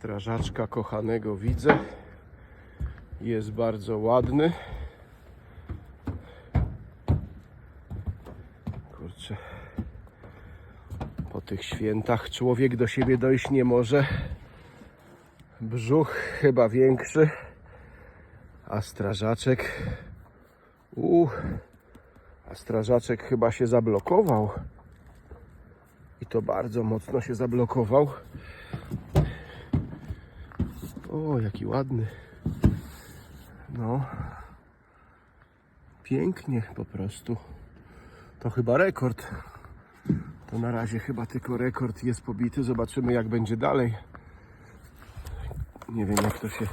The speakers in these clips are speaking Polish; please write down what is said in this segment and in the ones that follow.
Strażaczka kochanego widzę. Jest bardzo ładny. Kurczę. Po tych świętach człowiek do siebie dojść nie może. Brzuch chyba większy. A strażaczek. U, a strażaczek chyba się zablokował. I to bardzo mocno się zablokował. O, jaki ładny. No. Pięknie po prostu. To chyba rekord. To na razie chyba tylko rekord jest pobity. Zobaczymy jak będzie dalej. Nie wiem jak to się,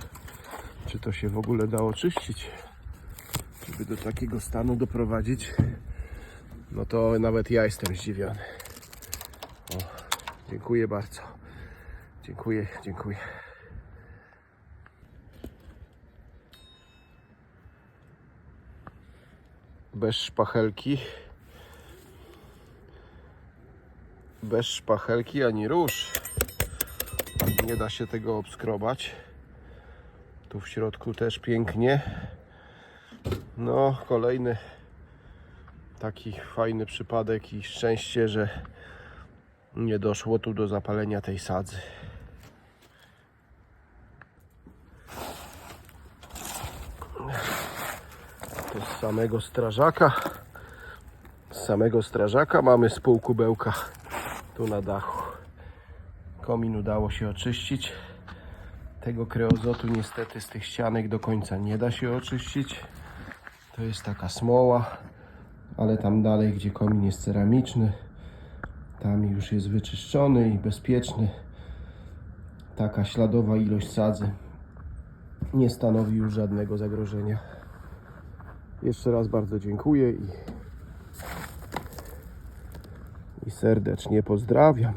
czy to się w ogóle da oczyścić. Żeby do takiego stanu doprowadzić. No to nawet ja jestem zdziwiony. O, dziękuję bardzo. Dziękuję, dziękuję. Bez szpachelki. Bez szpachelki ani róż. Nie da się tego obskrobać. Tu w środku też pięknie. No, kolejny taki fajny przypadek i szczęście, że nie doszło tu do zapalenia tej sadzy. To z samego strażaka. Z samego strażaka mamy z pół kubełka tu na dachu. Komin udało się oczyścić. Tego kreozotu niestety z tych ścianek do końca nie da się oczyścić. To jest taka smoła, ale tam dalej, gdzie komin jest ceramiczny, tam już jest wyczyszczony i bezpieczny. Taka śladowa ilość sadzy nie stanowi już żadnego zagrożenia. Jeszcze raz bardzo dziękuję i, i serdecznie pozdrawiam.